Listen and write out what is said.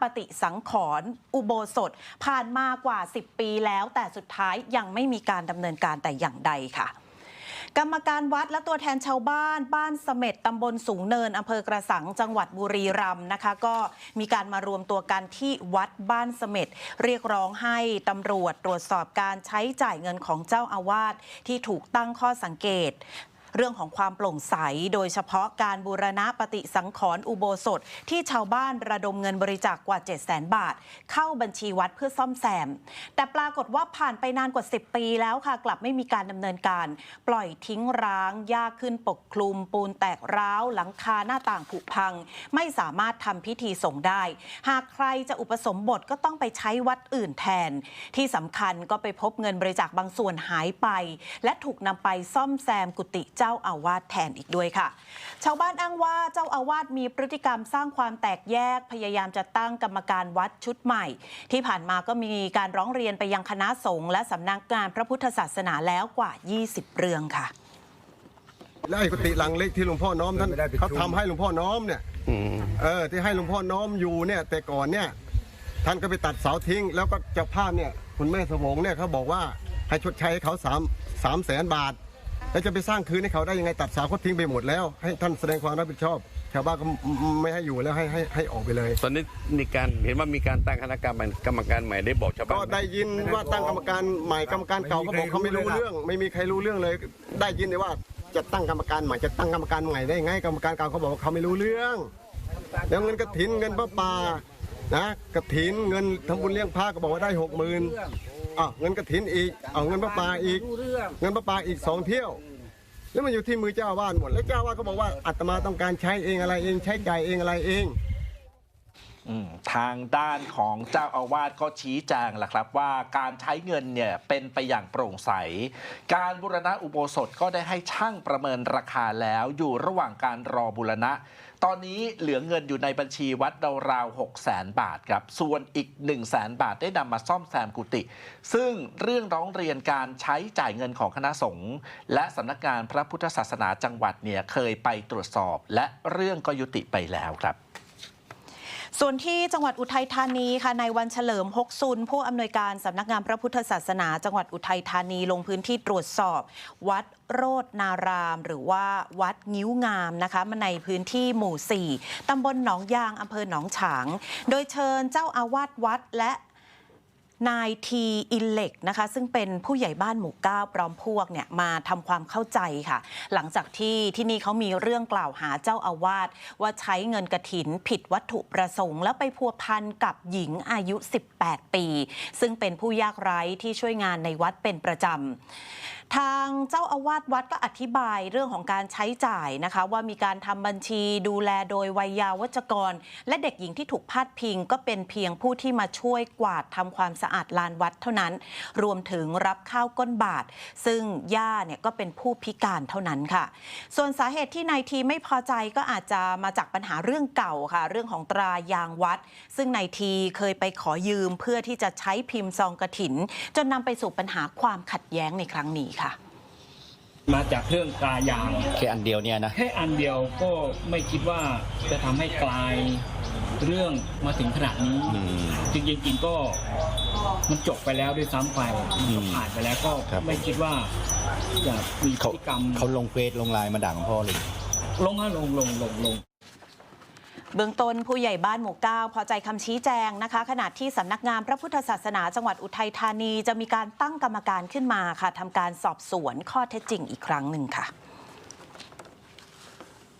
ปฏิสังขรณ์อุโบสถ ผ่านมากว่า 10 ปีแล้ว แต่สุดท้ายยังไม่มีการดำเนินการแต่อย่างใดค่ะกรรมการวัดและตัวแทนชาวบ้าน บ้านเสม็ดตำบลสูงเนินอำเภอกระสังจังหวัดบุรีรัมย์นะคะ ก็มีการมารวมตัวกันที่วัดบ้านเสม็ดเรียกร้องให้ตำรวจตรวจสอบการใช้จ่ายเงินของเจ้าอาวาสที่ถูกตั้งข้อสังเกต เรื่องของความโปร่งใส โดยเฉพาะการบูรณะปฏิสังขรณ์อุโบสถ ที่ชาวบ้านระดมเงินบริจาคกกว่า 7 0 0 0 0 0 บาท เข้าบัญชีวัดเพื่อซ่อมแซม แต่ปรากฏว่าผ่านไปนานกว่า 10 ปีแล้วค่ะ กลับไม่มีการดำเนินการ ปล่อยทิ้งร้างหญ้าขึ้นปกคลุม ปูนแตกร้าว หลังคาหน้าต่างผุพัง ไม่สามารถทำพิธีส่งได้ หากใครจะอุปสมบทก็ต้องไปใช้วัดอื่นแทน ที่สำคัญก็ไปพบเงินบริจาคบางส่วนหายไป และถูกนำไปซ่อมแซมกุฏิเจ้าอาวาสแทนอีกด้วยค่ะ ชาวบ้านอ้างว่าเจ้าอาวาสมีพฤติกรรมสร้างความแตกแยกพยายามจะตั้งกรรมการวัดชุดใหม่ ที่ผ่านมาก็มีการร้องเรียนไปยังคณะสงฆ์และสำนักงานพระพุทธศาสนาแล้วกว่า 20 เรื่องค่ะแล้วไอ้กุฏิหลังเล็กที่หลวงพ่อน้อมท่านไม่ได้ไปเขาชุมทำให้หลวงพ่อน้อมเนี่ยเออที่ให้หลวงพ่อน้อมอยู่เนี่ยแต่ก่อนเนี่ยท่านก็ไปตัดเสาทิ้ง แล้วก็เจ้าภาพเนี่ยคุณแม่สวงเนี่ยเขาบอกว่าให้ชดใช้ให้เขาสามสามแสนบาท แล้วจะไปสร้างคืนให้เขาได้ยังไงตัดเสาเขาทิ้งไปหมดแล้ว ให้ท่านแสดงความรับผิดชอบชาวบ้านก็ไม่ให้อยู่แล้วให้ให้ให้ออกไปเลย ตอนนี้มีการเห็นว่ามีการตั้งคณะกรรมการกรรมการใหม่ได้บอกชาวบ้าก็นไหมได้ยินว่าตั้งกรรมการใหม่กรรมการเก่าเขาบอกเขาไม่รู้เรื่อง ไม่มีใครรู้เรื่องเลย ได้ยินแต่ว่าจะตั้งกรรมการใหม่จะตั้งกรรมการใหม่ได้ไงกรรมการเก่าเขาบอกว่าเขาไม่รู้เรื่องแล้วเงินกระถินเงินพระป่านะกระถินเงินทำบุญเลี้ยงพระก็บอกว่าได้หกหมื่น อะเงินกระถินอีกเอาเงินพระป่าอีกเงินพระป่าอีกสองเที่ยว แล้วมันอยู่ที่มือเจ้าอาวาสหมด แล้วเจ้าอาวาสก็บอกว่าอาตมาต้องการใช้เองอะไรเอง ใช้จ่ายเองอะไรเองอืม ทางด้านของเจ้าอาวาสก็ชี้แจงแหละครับว่าการใช้เงินเนี่ยเป็นไปอย่างโปร่งใส การบูรณะอุโบสถก็ได้ให้ช่างประเมินราคาแล้วอยู่ระหว่างการรอบูรณะ ตอนนี้เหลือเงินอยู่ในบัญชีวัดราวๆ6 0 0 0 0 0บาทครับ ส่วนอีก1 0 0 0 0 0บาทได้นำมาซ่อมแซมกุฏิซึ่งเรื่องร้องเรียนการใช้จ่ายเงินของคณะสงฆ์และสำนักงานพระพุทธศาสนาจังหวัดเนี่ยเคยไปตรวจสอบ และเรื่องก็ยุติไปแล้วครับ ส่วนที่จังหวัดอุทัยธานีค่ะในวันเฉลิมฮกซุน ผู้อำนวยการสำนักงานพระพุทธศาสนา จังหวัดอุทัยธานีลงพื้นที่ตรวจสอบ วัดโรดนาราม หรือว่าวัดงิ้วงามนะคะมาในพื้นที่หมู่ 4 ตำบลหนองยางอำเภอหนองฉาง โดยเชิญเจ้าอาวาสวัดและ นายทีอินเล็กนะคะซึ่งเป็นผู้ใหญ่บ้านหมู่เก้าพร้อมพวกเนี่ยมาทำความเข้าใจค่ะ หลังจากที่ที่นี่เขามีเรื่องกล่าวหาเจ้าอาวาสว่าใช้เงินกระถินผิดวัตถุประสงค์ แล้วไปพัวพันกับหญิงอายุ 18 ปี ซึ่งเป็นผู้ยากไร้ที่ช่วยงานในวัดเป็นประจำ ทางเจ้าอาวาสวัดก็อธิบายเรื่องของการใช้จ่ายนะคะ ว่ามีการทำบัญชีดูแลโดยวัยยาวัจกร และเด็กหญิงที่ถูกพาดพิง ก็เป็นเพียงผู้ที่มาช่วยกวาดทำความสะอาดลานวัดเท่านั้น รวมถึงรับข้าวก้นบาท ซึ่งย่าเนี่ยก็เป็นผู้พิการเท่านั้นค่ะ ส่วนสาเหตุที่นายทีไม่พอใจก็อาจจะมาจากปัญหาเรื่องเก่าค่ะ เรื่องของตรายางวัด ซึ่งนายทีเคยไปขอยืมเพื่อที่จะใช้พิมพ์ซองกระถิน จนนำไปสู่ปัญหาความขัดแย้งในครั้งนี้ค่ะมาจากเครื่องกลายางแค่อันเดียวเนี่ยนะแค่อันเดียวก็ไม่คิดว่าจะทำให้กลายเรื่องมาถึงขนาดนี้ อืม จริงๆจริงๆก็มันจบไปแล้วด้วยซ้ำไปมันก็ผ่านไปแล้วก็ครับ ไม่คิดว่าจะมีพเขาฤติกรรมเขาลงเฟซลงไลน์มาด่าหลวงพ่อเลย ลงฮะลงลงลงลง เบื้องต้นผู้ใหญ่บ้านหมู่เก้าพอใจคำชี้แจงนะคะ ขณะที่สำนักงานพระพุทธศาสนาจังหวัดอุทัยธานี จะมีการตั้งกรรมการขึ้นมาค่ะทำการสอบสวนข้อเท็จจริงอีกครั้งหนึ่งค่ะ